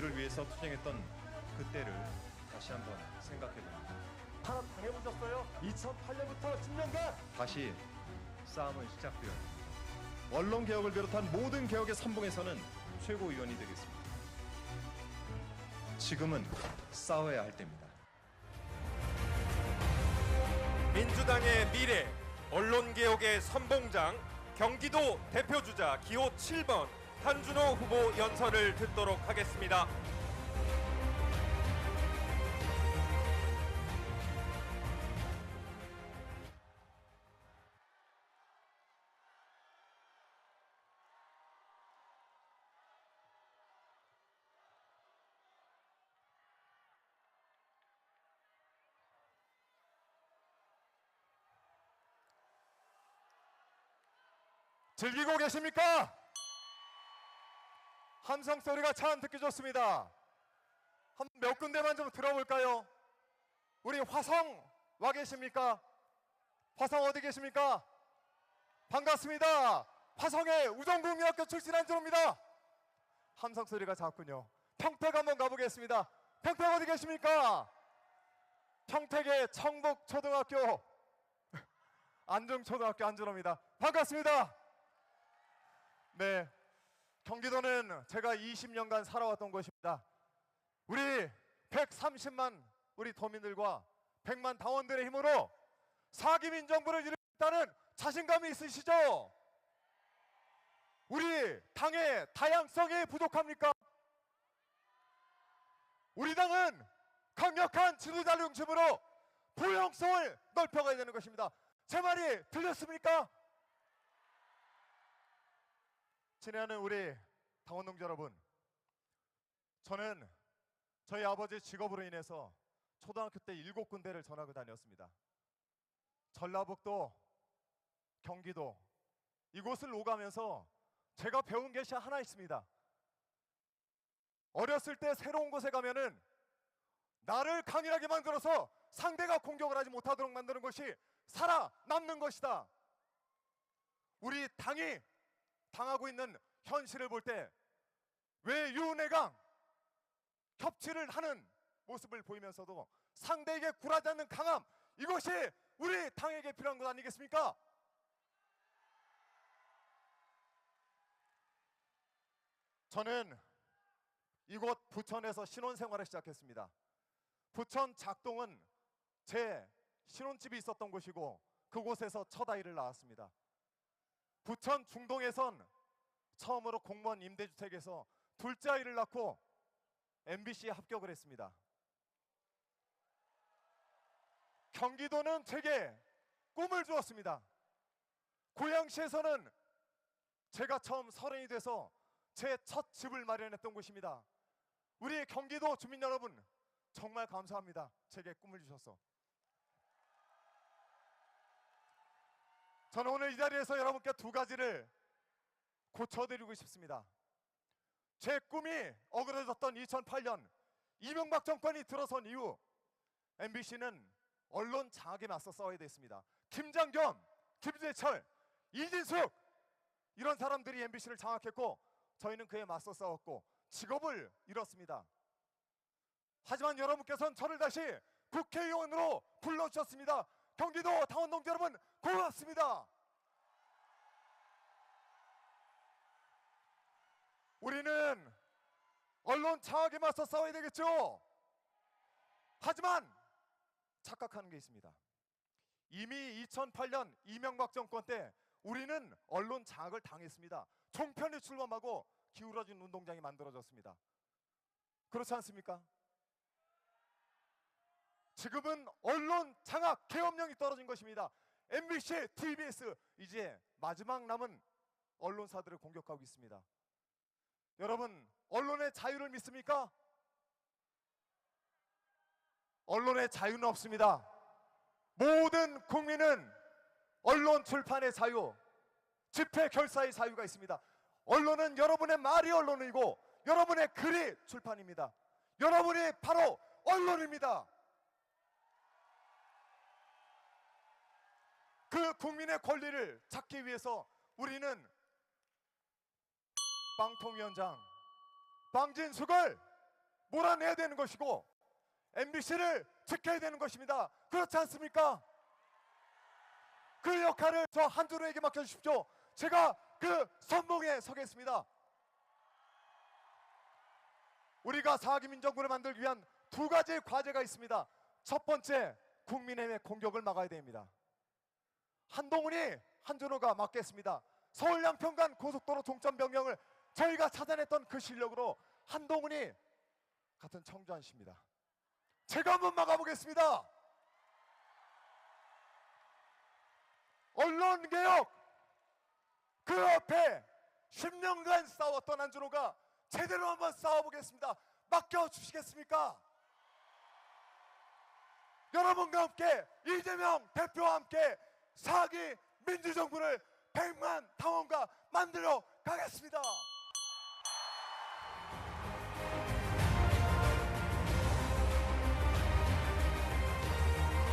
를 위해서 투쟁했던 그때를 다시 한번 생각해 봅니다. 하나 당해보셨어요? 2008년부터 10년간 다시 싸움은 시작되어 언론 개혁을 비롯한 모든 개혁의 선봉에서는 최고위원이 되겠습니다. 지금은 싸워야 할 때입니다. 민주당의 미래 언론 개혁의 선봉장 경기도 대표주자 기호 7번 한준호 후보 연설을 듣도록 하겠습니다. 즐기고 계십니까? 함성 소리가 참 듣기 좋습니다. 한 몇 군데만 좀 들어볼까요? 우리 화성 와 계십니까? 화성 어디 계십니까? 반갑습니다. 화성의 우정국민학교 출신 한준호입니다. 함성 소리가 작군요. 평택 한번 가보겠습니다. 평택 어디 계십니까? 평택의 청북초등학교 안중초등학교 안준호입니다. 반갑습니다. 네. 경기도는 제가 20년간 살아왔던 곳입니다. 우리 130만 우리 도민들과 100만 당원들의 힘으로 사기민 정부를 이루겠다는 자신감이 있으시죠? 우리 당의 다양성이 부족합니까? 우리 당은 강력한 지도자 중심으로 포용성을 넓혀가야 되는 것입니다. 제 말이 들렸습니까? 친애하는 우리 당원 동지 여러분, 저는 저희 아버지 직업으로 인해서 초등학교 때 일곱 군데를 전학을 다녔습니다. 전라북도, 경기도 이곳을 오가면서 제가 배운 것이 하나 있습니다. 어렸을 때 새로운 곳에 가면은 나를 강인하게 만들어서 상대가 공격을 하지 못하도록 만드는 것이 살아남는 것이다. 우리 당이 당하고 있는 현실을 볼때왜 유은혜가 협치를 하는 모습을 보이면서도 상대에게 굴하지 않는 강함 이것이 우리 당에게 필요한 것 아니겠습니까? 저는 이곳 부천에서 신혼생활을 시작했습니다. 부천 작동은 제 신혼집이 있었던 곳이고 그곳에서 첫 아이를 낳았습니다. 부천 중동에선 처음으로 공무원 임대주택에서 둘째 아이를 낳고 MBC에 합격을 했습니다. 경기도는 제게 꿈을 주었습니다. 고양시에서는 제가 처음 서른이 돼서 제 첫 집을 마련했던 곳입니다. 우리 경기도 주민 여러분 정말 감사합니다. 제게 꿈을 주셔서. 저는 오늘 이 자리에서 여러분께 두 가지를 고쳐드리고 싶습니다. 제 꿈이 어그러졌던 2008년 이명박 정권이 들어선 이후 MBC는 언론 장악에 맞서 싸워야 됐습니다. 김장겸, 김재철, 이진숙 이런 사람들이 MBC를 장악했고 저희는 그에 맞서 싸웠고 직업을 잃었습니다. 하지만 여러분께서는 저를 다시 국회의원으로 불러주셨습니다. 경기도 당원 동지 여러분 고맙습니다. 우리는 언론 장악에 맞서 싸워야 되겠죠. 하지만 착각하는 게 있습니다. 이미 2008년 이명박 정권 때 우리는 언론 장악을 당했습니다. 종편이 출범하고 기울어진 운동장이 만들어졌습니다. 그렇지 않습니까? 지금은 언론 장악 계엄령이 떨어진 것입니다. MBC, TBS 이제 마지막 남은 언론사들을 공격하고 있습니다. 여러분, 언론의 자유를 믿습니까? 언론의 자유는 없습니다. 모든 국민은 언론 출판의 자유, 집회 결사의 자유가 있습니다. 언론은 여러분의 말이 언론이고 여러분의 글이 출판입니다. 여러분이 바로 언론입니다. 그 국민의 권리를 찾기 위해서 우리는 방통위원장 방진숙을 몰아내야 되는 것이고 MBC를 지켜야 되는 것입니다. 그렇지 않습니까? 그 역할을 저 한준호에게 맡겨주십시오. 제가 그 선봉에 서겠습니다. 우리가 사기 민정부를 만들기 위한 두 가지 과제가 있습니다. 첫 번째, 국민의힘의 공격을 막아야 됩니다. 한동훈이 한준호가 맡겠습니다. 서울 양평간 고속도로 종점 변경을 저희가 찾아냈던 그 실력으로 한동훈이 같은 청주한 씨입니다. 제가 한번 막아보겠습니다. 언론 개혁 그 앞에 10년간 싸웠던 한준호가 제대로 한번 싸워보겠습니다. 맡겨 주시겠습니까? 여러분과 함께 이재명 대표와 함께 사기 민주정부